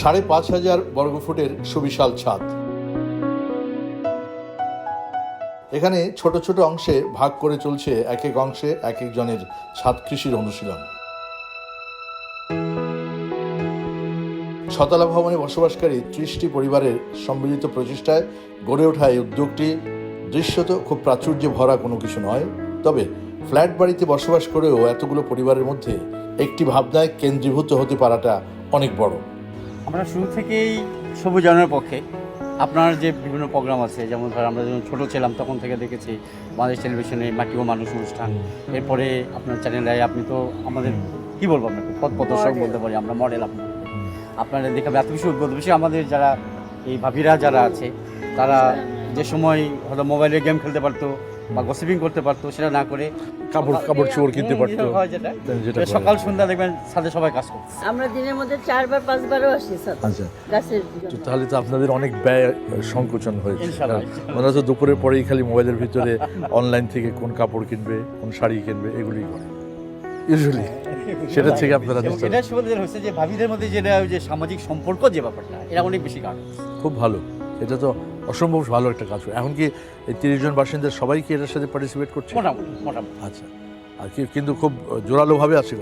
সাড়ে পাঁচ হাজার বর্গফুটের সুবিশাল ছাদ। এখানে ছোট ছোট অংশে ভাগ করে চলছে এক এক অংশে এক একজনের ছাদ কৃষির অনুশীলন। ছতলা ভবনে বসবাসকারী ত্রিশটি পরিবারের সম্মিলিত প্রচেষ্টায় গড়ে ওঠা এই উদ্যোগটি দৃশ্যত খুব প্রাচুর্যে ভরা কোনো কিছু নয়, তবে ফ্ল্যাট বাড়িতে বসবাস করেও এতগুলো পরিবারের মধ্যে একটি ভাবনায় কেন্দ্রীভূত হতে পারাটা অনেক বড়। আমরা শুরু থেকেই সবুজায়নের পক্ষে। আপনার যে বিভিন্ন প্রোগ্রাম আছে যেমন ধর আমরা যখন ছোটো ছিলাম তখন থেকে দেখেছি বাংলাদেশ টেলিভিশনে মাটি ও মানুষ অনুষ্ঠান। এরপরে আপনার চ্যানেলে আপনি তো আমাদের কি বলব আপনাকে? পথ প্রদর্শক বলতে পারি আমরা মডেল আপনার আপনারা দেখে এত বেশি উদ্বোধ বেশি আমাদের যারা এই ভাবিরা যারা আছে তারা যে সময় হয়তো মোবাইলে গেম খেলতে পারতো বা গসিপিং করতে পারতো সেটা না করে। কাপড় কাপড় চোপড় কিনতে হুম, পারতো যেটা। সকাল সন্ধ্যা দেখবেন সাথে সবাই কাজ করছে আমরা দিনের মধ্যে চারবার পাঁচবারও আসি স্যার। আচ্ছা। তো তাহলে তো আপনাদের অনেক ব্যয় সংকোচন হয়েছে। ওরা তো দুপুরের পরেই খালি মোবাইলের ভিতরে অনলাইন থেকে কোন কাপড় কিনবে কোন শাড়ি কিনবে এগুলোই করে। ইউজুয়ালি সেটা থেকে আপনারা এটা সুবিধা হচ্ছে যে ভাবিদের মধ্যে যেটা ওই যে সামাজিক সম্পর্ক যে ব্যাপারটা এটা অনেক বেশি কারণ খুব ভালো। এটা তো অসম্ভব ভালো একটা কাজ এখন কি এই তিরিশ জন বাসিন্দা সবাই কি এটার সাথে পার্টিসিপেট করছে। মোটামুটি মোটামুটি। আচ্ছা। আর কি কিন্তু খুব জোরালোভাবে আছে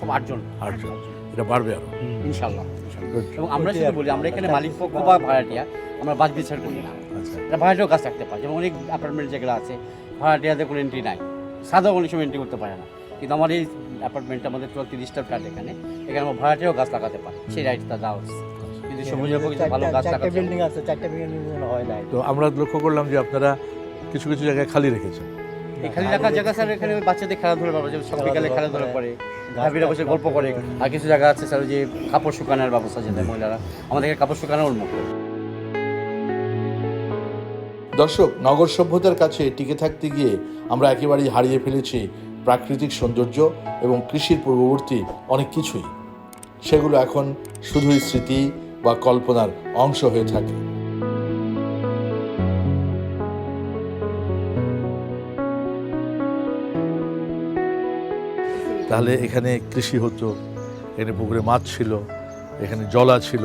সব আটজন। আটজন। এটা বাড়বে আরও। ইনশাল্লাহ এবং আমরা শুধু বলি আমরা এখানে মালিক পক্ষ বা ভাড়াটিয়া আমরা বাস বিচার করি না। আচ্ছা। এটা ভাড়াটিও কাজ থাকতে পারে। যেমন অনেক অ্যাপার্টমেন্ট যেগুলো আছে ভাড়াটিয়াদের কোনো এন্ট্রি নাই। সাদা অনেক সময় এন্ট্রি করতে পারে না। কিন্তু আমার এই অ্যাপার্টমেন্টটা আমাদের চৌত্রিশটা ফ্ল্যাট এখানে। এখানে আমরা ভাড়াটিও গাছ লাগাতে পারি। সেই রাইটটা দেওয়া হচ্ছে। কিন্তু সবুজের পক্ষে ভালো গাছ লাগাতে বিল্ডিং আছে চারটা বিল্ডিং হয় নাই। তো আমরা লক্ষ্য করলাম যে আপনারা কিছু কিছু জায়গায় খালি রেখেছেন। এখানে রাখার জায়গা স্যার এখানে বাচ্চাদের খেলাধুলা পাবে যেমন সব বিকালে খেলাধুলা করে ভাবিরা বসে গল্প করে। আর কিছু জায়গা আছে স্যার যে কাপড় শুকানোর ব্যবস্থা যেটা মহিলারা আমাদের এখানে কাপড় শুকানোর উন্মুক্ত। দর্শক নগর সভ্যতার কাছে টিকে থাকতে গিয়ে আমরা একেবারেই হারিয়ে ফেলেছি প্রাকৃতিক সৌন্দর্য এবং কৃষির পূর্ববর্তী অনেক কিছুই। সেগুলো এখন শুধুই স্মৃতি বা কল্পনার অংশ হয়ে থাকে। তাহলে এখানে কৃষি হতো, এখানে পুকুরে মাছ ছিল, এখানে জলা ছিল,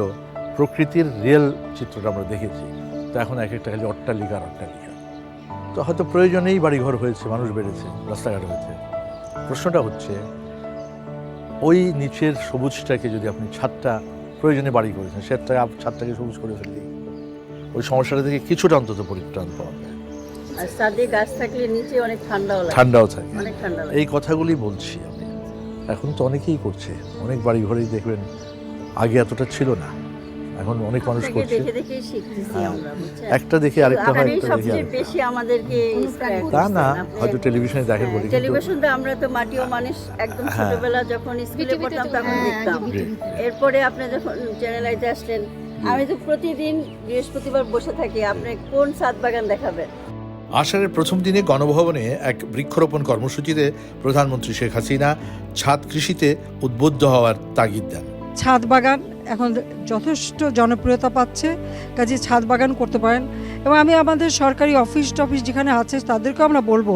প্রকৃতির রিয়েল চিত্রটা আমরা দেখেছি। তো এখন এক একটা খালি অট্টালিকা আর অট্টালিকা। তো হয়তো প্রয়োজনেই বাড়িঘর হয়েছে, মানুষ বেড়েছে, রাস্তাঘাট হয়েছে। প্রশ্নটা হচ্ছে, ওই নিচের সবুজটাকে যদি আপনি ছাদটা প্রয়োজনে বাড়ি করেছেন। আপ- ছাদটাকে সবুজ করে ফেললি। ওই সমস্যাটা থেকে কিছুটা অন্তত পরিত্রাণ পাওয়া যায়। গাছ থাকলে নিচে অনেক ঠান্ডাও ঠান্ডাও থাকে। এই কথাগুলি বলছি আমি। এখন তো অনেকেই করছে। অনেক বাড়ি ঘরেই দেখবেন আগে এতটা ছিল না। এখন অনেক মানুষ করছে। হ্যাঁ। একটা দেখে আরেকটা হয় আপনি একটা দেখে বেশি আমাদেরকে তা না হয়তো টেলিভিশনে দেখেন বলি টেলিভিশন তো আমরা তো মাটি ও মানুষ একদম হ্যাঁ। ছোটবেলা যখন স্কুলে পড়তাম তখন দেখতাম। এরপরে আপনি যখন চ্যানেল আইতে আসলেন আমি তো প্রতিদিন বৃহস্পতিবার বসে থাকি আপনি কোন ছাদ বাগান দেখাবেন? আষাঢ়ের প্রথম দিনে গণভবনে এক বৃক্ষরোপণ কর্মসূচিতে প্রধানমন্ত্রী শেখ হাসিনা ছাদ কৃষিতে উদ্বুদ্ধ হওয়ার তাগিদ দেন। ছাদ বাগান? এখন যথেষ্ট জনপ্রিয়তা পাচ্ছে, কাজে ছাদ বাগান করতে পারেন এবং আমি আমাদের সরকারি অফিস টফিস যেখানে আছে তাদেরকেও আমরা বলব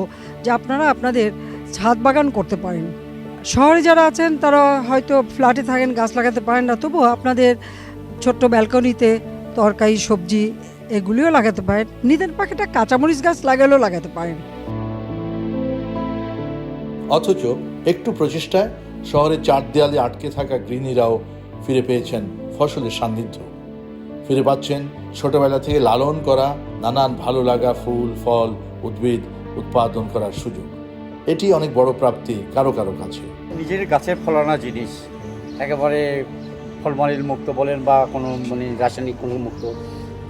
যে আপনারা আপনাদের ছাদ বাগান করতে পারেন। শহরে যারা আছেন তারা হয়তো ফ্ল্যাটে থাকেন, গাছ লাগাতে পারেন না, তবুও আপনাদের ছোট্ট ব্যালকনিতে তরকারি, সবজি এগুলিও লাগাতে পারেন। নিজের পাখিটা কাঁচামরিচ গাছ লাগালেও লাগাতে পারেন। অথচ একটু প্রচেষ্টায় শহরের চার দেয়ালে আটকে থাকা গৃহিণীরাও ফিরে পেয়েছেন ফসলের সান্নিধ্য। ফিরে পাচ্ছেন ছোটবেলা থেকে লালন করা নানান ভালো লাগা ফুল, ফল, উদ্ভিদ উৎপাদন করার সুযোগ। এটি অনেক বড় প্রাপ্তি কারও কারও কাছে। নিজের গাছের ফলানা জিনিস, একেবারে ফলমালিল মুক্ত বলেন বা কোনো মানে রাসায়নিক কোনো মুক্ত।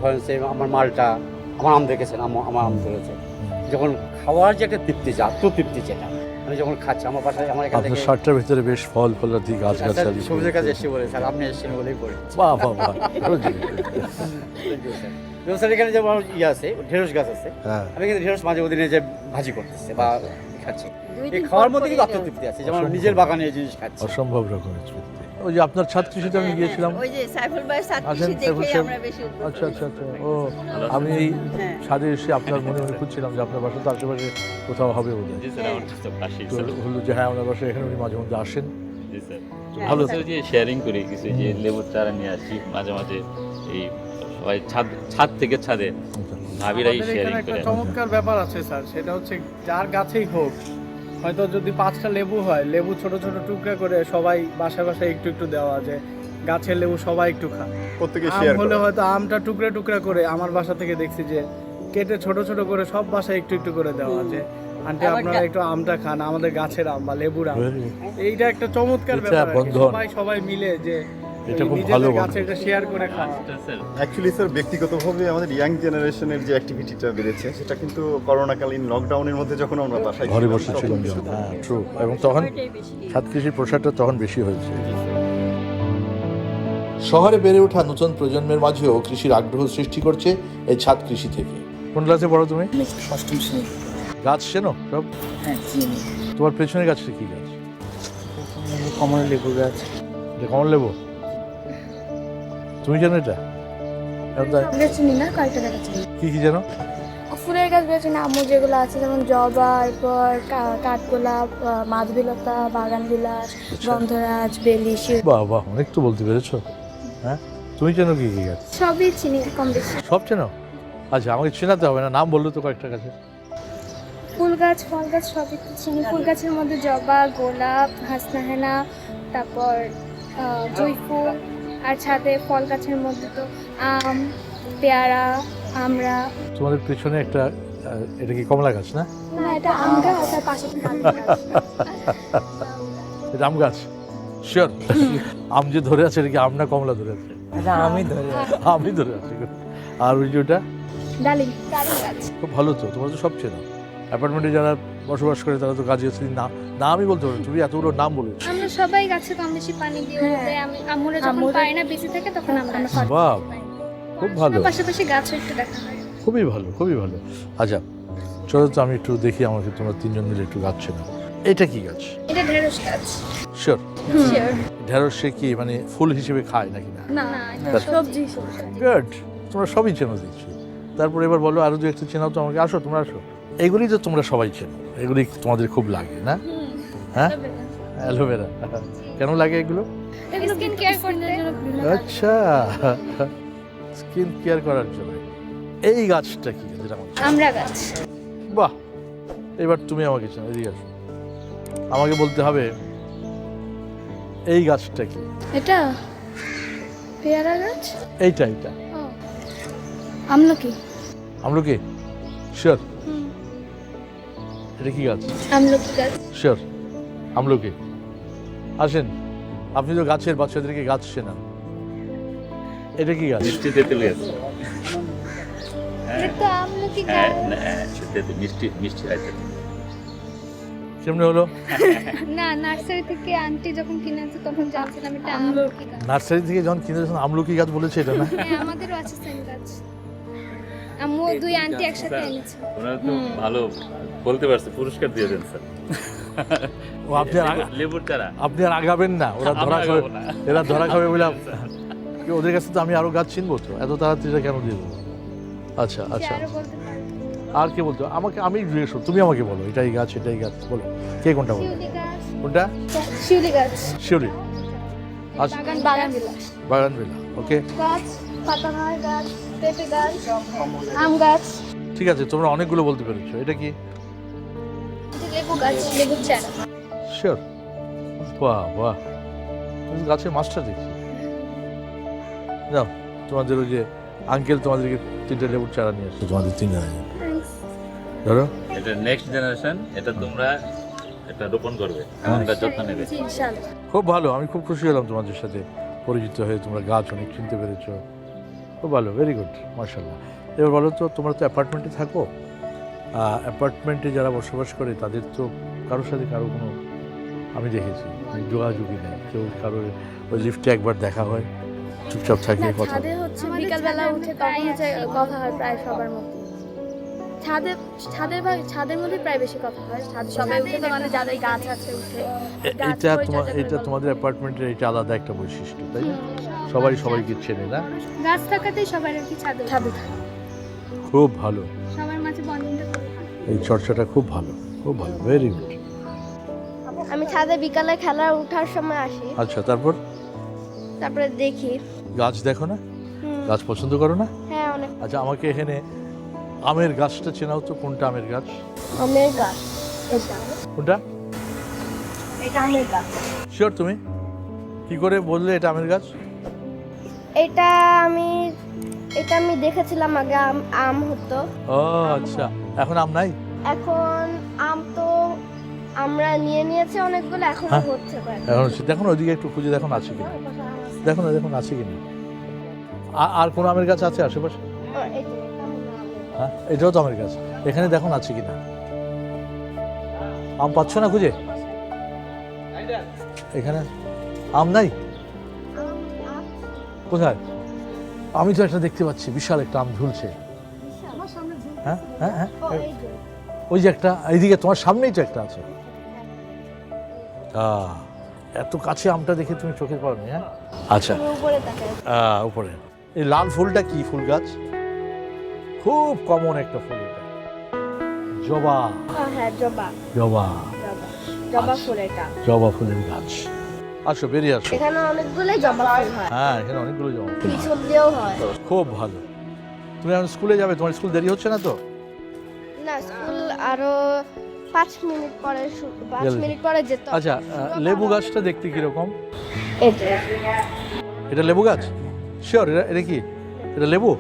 ধরেন সে আমার মালটা, আমার আম দেখেছেন, আম- আমার আম ধরেছে। যখন খাওয়ার যে একটা তৃপ্তি, যে আত্মতৃপ্তি যেটা আমি যখন খাচ্ছি আমার বাসায় আমার এখান আপনার শার্টটার ভিতরে বেশ ফল ফলাদি গাছ গাছালি সবুজের কাছে এসে বলে স্যার আপনি এসেছেন বলেই পড়ে বাহ বাহ বাহ ভালো জিনিস। যেমন স্যার এখানে আমার ইয়ে আছে ঢেঁড়স গাছ আছে হ্যাঁ। আমি কিন্তু ঢেঁড়স মাঝে মধ্যে যে ভাজি করতেছে বা খাচ্ছি। এই খাওয়ার মধ্যে কিন্তু আত্মতৃপ্তি আছে যেমন নিজের বাগানে এই জিনিস খাচ্ছি। অসম্ভব রকমের তৃপ্তি। ওই যে আপনার ছাদ কৃষিতে আমি গিয়েছিলাম। ওই যে সাইফুল ভাই কৃষি দেখেই আমরা বেশি উদ্বুদ্ধ আচ্ছা আচ্ছা আচ্ছা। ও আমি এই হ্যাঁ। ছাদে এসে আপনার মনে মনে খুঁজছিলাম যে আপনার বাসা তো আশেপাশে কোথাও হবে হয় তো হলো যে হ্যাঁ ওনার বাসায় এখানে উনি মাঝে মধ্যে আসেন। স্যার। ভালো যে শেয়ারিং করি কিছু যে লেবুর চারা নিয়ে আসি মাঝে মাঝে এই সবাই ছাদ ছাদ থেকে ছাদে ভাবিরাই আমাদের শেয়ারিং করে। চমৎকার ব্যাপার আছে স্যার সেটা হচ্ছে যার গাছেই হোক হয়তো যদি পাঁচটা লেবু হয় লেবু ছোট ছোট টুকরা করে সবাই বাসায় বাসায় একটু একটু দেওয়া যে গাছের লেবু সবাই একটু খা প্রত্যেকে শেয়ার হলে হয়তো আমটা টুকরা টুকরা করে আমার বাসা থেকে দেখছি যে কেটে ছোট ছোট করে সব বাসায় একটু একটু করে দেওয়া যে আন্টি আপনারা একটু আমটা খান আমাদের গাছের আম বা লেবুর আম। এইটা একটা চমৎকার ব্যাপার। সবাই সবাই মিলে যে এটা খুব ভালো গাছে এটা শেয়ার করে খাওয়া। আচ্ছা, অ্যাকচুয়ালি স্যার ব্যক্তিগতভাবে আমাদের ইয়াং জেনারেশনের যে অ্যাক্টিভিটিটা বেড়েছে সেটা কিন্তু করোনাকালীন লকডাউনের মধ্যে যখন আমরা বাসায় ঘরে ছিলাম, যখন। কিন্তু- হ্যাঁ ট্রু এবং তখন ছাদ কৃষির প্রসারটা তখন বেশি হয়েছে। শহরে বেড়ে ওঠা নতুন প্রজন্মের মাঝেও কৃষির আগ্রহ সৃষ্টি করছে এই ছাদ কৃষি থেকে। কোন ক্লাসে পড়ো তুমি? গাছ চেনো সব? তোমার পেছনে গাছটা কি গাছ? কমন লেবু গাছ। কমল লেবু তুমি জানো এটা? এখন চিনি না কয়েকটা গাছ কি কি জানো? ফুলের গাছ বেছে না আম্মু যেগুলো আছে যেমন জবা এরপর কাঠগোলাপ মাধবিলাতা বাগান বিলাস গন্ধরাজ বেলি বাহ বাহ অনেক তো বলতে পেরেছ। হ্যাঁ? তুমি চেনো কি কি গাছ? সবই চিনি কম বেশি। সব চেনো? আচ্ছা আমাকে চেনাতে হবে না নাম বলল তো কয়েকটা গাছে ফুল গাছ ফল গাছ সবই তো চিনি। ফুল গাছের মধ্যে জবা গোলাপ হাসনাহেনা তারপর আহ, জুঁই ফুল আর ছাদে ফল গাছের মধ্যে তো আম পেয়ারা আমরা। তোমাদের পেছনে একটা এটা কি কমলা গাছ না? না এটা আম গাছ আর পাশে গাছ। এটা আম গাছ। শিওর আম যে ধরে আছে এটা কি আম না কমলা ধরে আছে? এটা আমি ধরে আমি ধরে আছি। আর ওই যে ওটা? ডালিম ডালিম গাছ। খুব ভালো তো তোমার তো সব চেনো। অ্যাপার্টমেন্টে যারা বসবাস করে তারা তো কাজে আছে না না আমি বলতে পারো তুমি এতগুলো নাম বলেছ আমরা সবাই গাছে কম বেশি পানি আমি আমুরে যখন পাই না বেশি থাকে তখন আমরা বাহ খুব ভালো। পাশাপাশি গাছও একটু দেখা হয়। খুবই ভালো খুবই ভালো। আচ্ছা চলো তো আমি একটু দেখি আমাকে তোমরা তিনজন মিলে একটু গাছ চেনো। এটা কি গাছ? এটা ঢেঁড়স গাছ। শিওর ঢেঁড়স সে কি মানে ফুল হিসেবে খায় নাকি না? না সবজি সবজি গুড তোমরা সবই চেনো দেখছি। তারপর এবার বলো আরও দু একটু চেনাও তো আমাকে। আসো তোমরা আসো। এগুলি তো তোমরা সবাই চেনো। এগুলি তোমাদের খুব লাগে না? হ্যাঁ? অ্যালোভেরা। কেন লাগে এগুলো? স্কিন কেয়ার করতে আচ্ছা। স্কিন কেয়ার করার জন্য। এই গাছটা কি যেটা আমার আমরা গাছ। বাহ! এবার তুমি আমাকে চেনো এদিকে আসো। আমাকে বলতে হবে এই গাছটা কি? এটা? পেয়ারা গাছ? এইটা এইটা। আমলকি। আমলকি? শিওর এটা কি গাছ? আমলকি গাছ। শিওর। আমলকি। আসেন আপনি তো গাছের বাচ্চাদেরকে গাছ চেনান। এটা কি গাছ? মিষ্টি তেঁতুল গাছ হ্যাঁ গাছ। হ্যাঁ, তেঁতুল মিষ্টি মিষ্টি আছে কেমনে হলো? না নার্সারি থেকে আন্টি যখন কিনে তখন জানছিলাম এটা আমলকি গাছ। নার্সারি থেকে যখন আমলকি গাছ বলেছে এটা না? হ্যাঁ আমাদেরও আছে সেম গাছ। আম্মু দুই আন্টি একসাথে এনেছে। ওনারা তো ভালো বলতে পারছে পুরস্কার দিয়ে দেন স্যার। ও আপনি আর লেবুর চারা। আপনি আর আগাবেন না ওরা ধরা খাবে এরা ধরা খাবে বলে কি ওদের কাছে তো আমি আরও গাছ চিনবো তো এত তাড়াতাড়ি এটা কেন দিয়ে দেবো? আচ্ছা আচ্ছা। আরও কে বলতো? আমাকে আমি জিজ্ঞেস তুমি আমাকে বলো এটাই গাছ এটাই গাছ বলো। কে কোনটা বলো? কোনটা? শিউলি গাছ। শিউরি আচ্ছা। বাগান বাগান বিলাস। বাগান বেলা ওকে। গাছ পাতাবাহার গাছ। পেঁপে গাছ আম গাছ। ঠিক আছে তোমরা অনেকগুলো বলতে পেরেছ। এটা কি? লেবু গাছ লেবুর চারা। শিওর বাহ বাহ। তুমি গাছের মাস্টার দেখছি। যাও তোমাদের ওই যে আঙ্কেল তোমাদেরকে তিনটে লেবুর চারা নিয়ে আসছে। তোমাদের তিনজনে ধরো। এটা নেক্সট জেনারেশন এটা তোমরা এটা রোপণ করবে। তার যত্ন নেবে। খুব ভালো আমি খুব খুশি হলাম তোমাদের সাথে পরিচিত হয়ে তোমরা গাছ অনেক চিনতে পেরেছ। খুব ভালো ভেরি গুড মার্শাল্লাহ এবার বলো তো তোমরা তো অ্যাপার্টমেন্টে থাকো। অ্যাপার্টমেন্টে যারা বসবাস করে তাদের তো কারোর সাথে কারও কোনো আমি দেখেছি যোগাযোগই নেই। কেউ কারোর ওই লিফটে একবার দেখা হয় চুপচাপ থাকে কথা হচ্ছে বিকালবেলা উঠে কথা হয় প্রায় সবার মধ্যে। ছাদে ছাদের ছাদের মধ্যে প্রায় বেশি কথা হয় ছাদ সবাই উঠে তো মানে যাদের গাছ আছে উঠে। এটা তোমার এটা তোমাদের অ্যাপার্টমেন্টের এটা আলাদা একটা বৈশিষ্ট্য তাই না? সবাই সবাইকে চেনে না? গাছ থাকাতেই সবার আর কি ছাদে ছাদে খুব ভালো। সবার মাঝে বন্ডিংটা এই চর্চাটা খুব ভালো খুব ভালো ভেরি গুড আমি ছাদে বিকালে খেলা ওঠার সময় আসি। আচ্ছা তারপর? তারপরে দেখি। গাছ দেখো না? গাছ পছন্দ করো না? হ্যাঁ অনেক। আচ্ছা আমাকে এখানে আমের গাছটা চেনাও তো কোনটা আমের গাছ? আমের গাছ। এটা। কোনটা? এটা আমের গাছ। শিওর তুমি। কি করে বললে এটা আমের গাছ? এটা আমি এটা আমি দেখেছিলাম আগে আম আম হতো। ও আচ্ছা। এখন আম নাই? এখন আম তো আমরা নিয়ে নিয়েছি অনেকগুলো এখন হ্যাঁ। হচ্ছে কয়েকটা। এখন দেখুন ওইদিকে একটু খুঁজে দেখুন আছে কিনা। দেখুন না দেখুন আছে কিনা। আ- আর কোন আমের গাছ আছে আশেপাশে? ও, এই যে, এটা হয় হ্যাঁ এটাও তো আমের গাছ। এখানে দেখুন আছে কিনা। আম পাচ্ছ না খুঁজে? এখানে আম নাই? কোথায়? আমি তো একটা দেখতে পাচ্ছি বিশাল একটা আম ঝুলছে। হ্যাঁ হ্যাঁ হ্যাঁ ও, এই যে। ওই যে একটা এইদিকে তোমার সামনেই তো একটা আছে। আহ, এত কাছে আমটা দেখে তুমি চোখে পড়নি হ্যাঁ? আচ্ছা। উপরে এই লাল ফুলটা কি ফুল গাছ? খুব কমন একটা ফুল এটা। জবা। হ্যাঁ জবা। জবা। জবা। আচ্ছা। ফুল এটা। জবা ফুলের গাছ। আসো বেরিয়ে আসো। এখানে অনেকগুলোই জবা ফুল হয়। হ্যাঁ এখানে অনেকগুলো জবা ফুল হয়। পিছন দিয়েও হয়। খুব ভালো। তুমি এখন স্কুলে যাবে? তোমার স্কুল দেরি হচ্ছে না তো? না স্কুল আরও পাঁচ মিনিট পরে পাঁচ মিনিট পরে যেতে আচ্ছা লেবু গাছটা দেখতে কীরকম? এটা লেবু গাছ? শিওর এটা এটা কি? এটা লেবু?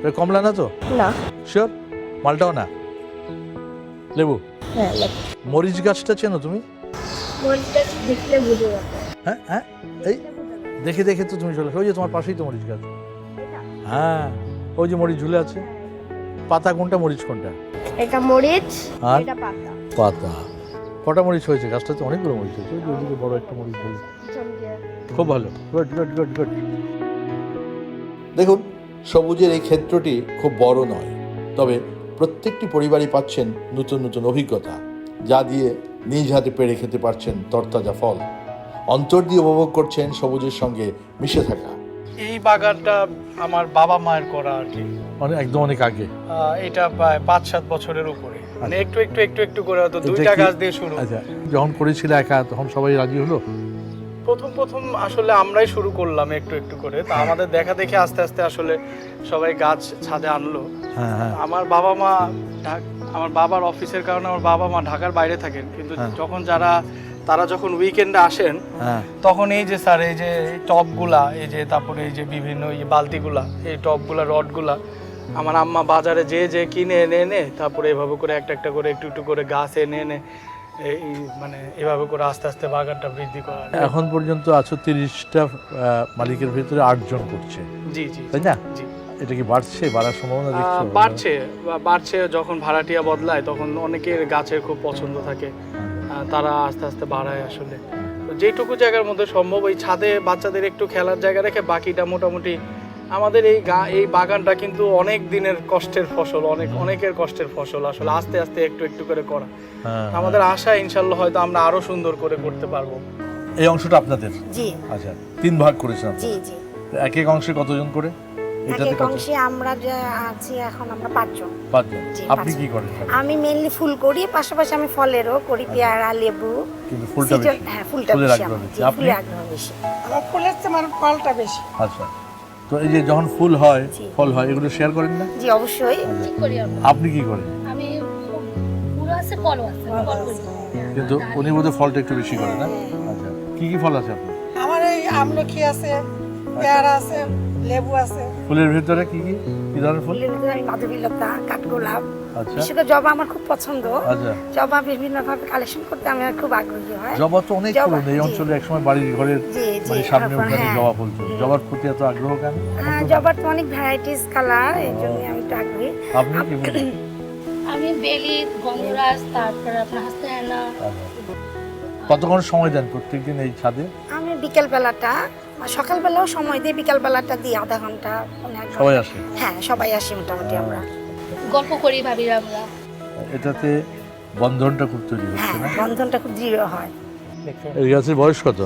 এটা কমলা না তো? না। শিওর মালটাও না? লেবু? হ্যাঁ মরিচ গাছটা চেনো তুমি? মরিচটা দেখলে বুঝে যাবে। হ্যাঁ হ্যাঁ এই দেখে দেখে তো তুমি চলে ওই যে তোমার পাশেই তো মরিচ গাছ। হ্যাঁ ওই যে মরিচ ঝুলে আছে। পাতা কোনটা মরিচ কোনটা? এটা মরিচ আর? এটা পাতা। পাতা। কটা মরিচ হয়েছে? গাছটাতে অনেকগুলো মরিচ হয়েছে। ওইদিকে বড় একটা মরিচ ঝুলে খুব ভালো। Good good good good. দেখুন সবুজের এই ক্ষেত্রটি খুব বড় নয়। তবে প্রত্যেকটি পরিবারই পাচ্ছেন নতুন নতুন অভিজ্ঞতা। যা দিয়ে নিজ হাতে পেরে খেতে পারছেন তরতাজা ফল। অন্তর দিয়ে উপভোগ করছেন সবুজের সঙ্গে মিশে থাকা। এই বাগানটা আমার বাবা মায়ের করা আর কি। মানে একদম অনেক আগে। এটা প্রায় পাঁচ সাত বছরের উপরে। মানে একটু একটু একটু একটু করে হয়তো দুইটা গাছ দিয়ে শুরু। আচ্ছা যখন করেছিলে একা তখন সবাই রাজি হলো? প্রথম প্রথম আসলে আমরাই শুরু করলাম একটু একটু করে। তা আমাদের দেখা দেখে আস্তে আস্তে আসলে সবাই গাছ ছাদে আনলো। হ্যাঁ হ্যাঁ। আমার বাবা মা ঢাক- আমার বাবার অফিসের কারণে আমার বাবা মা ঢাকার বাইরে থাকেন। কিন্তু হ্যাঁ। যখন যারা তারা যখন উইকেন্ডে আসেন হ্যাঁ। তখন এই যে স্যার এই যে এই টবগুলা এই যে তারপরে এই যে বিভিন্ন এই বালতিগুলা এই টবগুলা রডগুলা আমার আম্মা বাজারে যে যে কিনে এনে এনে তারপরে এভাবে করে একটা একটা করে একটু একটু করে গাছ এনে এনে এই মানে এভাবে করে আস্তে আস্তে বাগানটা বৃদ্ধি করা। এখন পর্যন্ত আছো তিরিশটা মালিকের ভিতরে আটজন করছে। জি জি তাই না? জি। এটা কি বাড়ছে বাড়ার সম্ভাবনা দেখছ? বাড়ছে বা- বাড়ছে যখন ভাড়াটিয়া বদলায় তখন অনেকের গাছের খুব পছন্দ থাকে। তারা আস্তে আস্তে বাড়ায় আসলে। তো যেটুকু জায়গার মধ্যে সম্ভব ওই ছাদে বাচ্চাদের একটু খেলার জায়গা রেখে বাকিটা মোটামুটি আমাদের এই গা এই বাগানটা কিন্তু অনেক দিনের কষ্টের ফসল অনেক অনেকের কষ্টের ফসল আসলে আস্তে আস্তে একটু একটু করে করা। হ্যাঁ, আমাদের আশা ইনশাল্লাহ হয়তো আমরা আরও সুন্দর করে করতে পারব। এই অংশটা আপনাদের? জি। আচ্ছা তিন ভাগ করেছেন জি জি। এক এক অংশে কতজন করে? এটাতে এক অংশে আমরা যে আছি এখন আমরা পাঁচজন। পাঁচজন? আপনি। কি করেন আমি মেনলি ফুল করি পাশাপাশি আমি ফলেরও করি পেয়ারা লেবু। কিন্তু ফুলটা বেশি। হ্যাঁ ফুলটা বেশি আপনি? ফুলের আগ্রহ বেশি। আমার ফুলের চেয়ে আমার ফলটা বেশি। আচ্ছা। তো এই যে যখন ফুল হয় ফল হয় এগুলো শেয়ার করেন না? জি অবশ্যই। করি আপনি কি করেন? আমি ফুল আছে আছে ফল করি। কিন্তু উনি বোধহয় ফলটা একটু বেশি করেন না? আচ্ছা। কি কি ফল আছে আপনার? আমার এই আমলকি আছে পেয়ারা আছে লেবু আছে। ফুলের ভিতরে কি কি? কি ধরনের ফুল? ফুলের ভিতরে আমি মাধবীলতা কাঠগোলাপ। আচ্ছা। বিশেষ জবা আমার খুব পছন্দ। আচ্ছা। জবা বিভিন্ন ভাবে কালেকশন করতে আমি খুব আগ্রহী হয়। জবা তো অনেক ফুল এই। অঞ্চলে একসময় বাড়ির ঘরের মানে সামনে উঠানে হ্যাঁ। জবা ফুল ছিল। জবার প্রতি এত আগ্রহ কেন? হ্যাঁ, তো- জবার তো অনেক ভ্যারাইটিস কালার এই জন্য আমি একটু আগ্রহী। আপনি কি বলেন আমি বেলি গন্ধরাজ তারপর আপনার হাস্তায়না আচ্ছা। কতক্ষণ সময় দেন প্রত্যেকদিন এই ছাদে? আমি বিকেল বেলাটা সকালবেলাও সময় দিই বিকেল বেলাটা দিই আধা ঘণ্টা সবাই। আসে? হ্যাঁ সবাই আসি মোটামুটি আমরা। গল্প করি ভাবি আমরা। এটাতে বন্ধনটা খুব তৈরি হচ্ছে হ্যাঁ না? বন্ধনটা খুব দৃঢ় হয়। এই গাছের বয়স কত?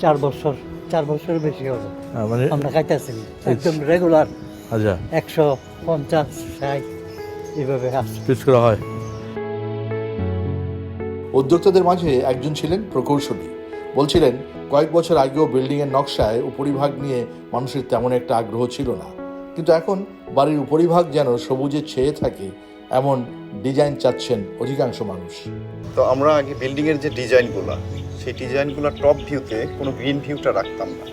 চার বছর চার বছর বেশি হবে। হ্যাঁ, মানে আমরা খাইতেছি একদম রেগুলার আচ্ছা। একশো পঞ্চাশ ষাট এইভাবে পিস করা হয়। উদ্যোক্তাদের মাঝে একজন ছিলেন প্রকৌশলী। বলছিলেন কয়েক বছর আগেও বিল্ডিংয়ের নকশায় উপরিভাগ নিয়ে মানুষের তেমন একটা আগ্রহ ছিল না। কিন্তু এখন বাড়ির উপরিভাগ যেন সবুজে ছেয়ে থাকে, এমন ডিজাইন চাচ্ছেন অধিকাংশ মানুষ। তো আমরা আগে বিল্ডিংয়ের যে ডিজাইনগুলো, সেই ডিজাইনগুলো টপ ভিউতে কোনো গ্রিন ভিউটা রাখতাম না।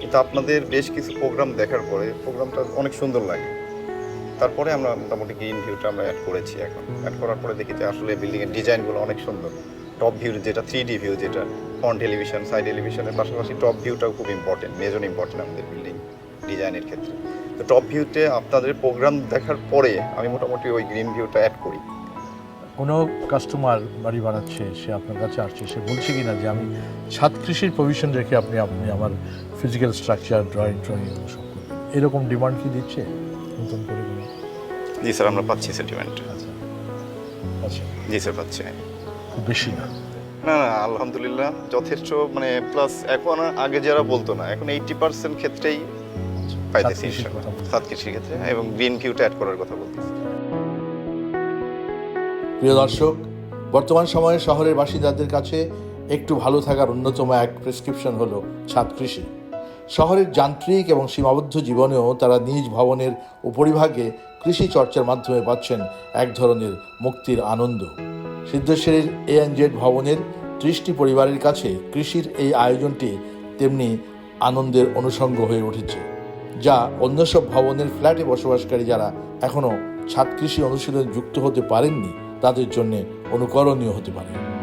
কিন্তু আপনাদের বেশ কিছু প্রোগ্রাম দেখার পরে প্রোগ্রামটা অনেক সুন্দর লাগে। তারপরে আমরা মোটামুটি গ্রিন ভিউটা আমরা অ্যাড করেছি এখন। অ্যাড করার পরে দেখি যে আসলে বিল্ডিংয়ের ডিজাইনগুলো অনেক সুন্দর। টপ ভিউ যেটা থ্রি ডি ভিউ যেটা ফ্রন্ট টেলিভিশন সাইড টেলিভিশনের পাশাপাশি টপ ভিউটাও খুব ইম্পর্টেন্ট মেজর ইম্পর্টেন্ট আমাদের বিল্ডিং ডিজাইনের ক্ষেত্রে। তো টপ ভিউতে আপনাদের প্রোগ্রাম দেখার পরে আমি মোটামুটি ওই গ্রিন ভিউটা অ্যাড করি। কোনো কাস্টমার বাড়ি বানাচ্ছে সে আপনার কাছে আসছে সে বলছে কি না যে আমি ছাদ কৃষির প্রভিশন রেখে আপনি আপনি আমার ফিজিক্যাল স্ট্রাকচার ড্রয়িং ড্রয়িং সব করবেন। এরকম ডিমান্ড কি দিচ্ছে? নতুন করে জি স্যার আমরা পাচ্ছি সেন্টিমেন্ট আচ্ছা। আচ্ছা। জি স্যার পাচ্ছি। খুব বেশি না। না না আলহামদুলিল্লাহ যথেষ্ট মানে প্লাস এখন আগে যারা বলতো না এখন এইটি পার্সেন্ট ক্ষেত্রেই পাইতেছি। সাত কৃষির ক্ষেত্রে হ্যাঁ, এবং গ্রিন কিউটা অ্যাড করার কথা বলতেছি। প্রিয় দর্শক বর্তমান সময়ে শহরের বাসিন্দাদের কাছে একটু ভালো থাকার অন্যতম এক প্রেসক্রিপশন হলো ছাদ কৃষি শহরের যান্ত্রিক এবং সীমাবদ্ধ জীবনেও তারা নিজ ভবনের উপরিভাগে কৃষি চর্চার মাধ্যমে পাচ্ছেন এক ধরনের মুক্তির আনন্দ। সিদ্ধেশ্বরীর এএনজেড ভবনের ত্রিশটি পরিবারের কাছে কৃষির এই আয়োজনটি তেমনি আনন্দের অনুষঙ্গ হয়ে উঠেছে, যা অন্য সব ভবনের ফ্ল্যাটে বসবাসকারী যারা এখনও ছাদ কৃষি অনুশীলনে যুক্ত হতে পারেননি, তাদের জন্য অনুকরণীয় হতে পারে।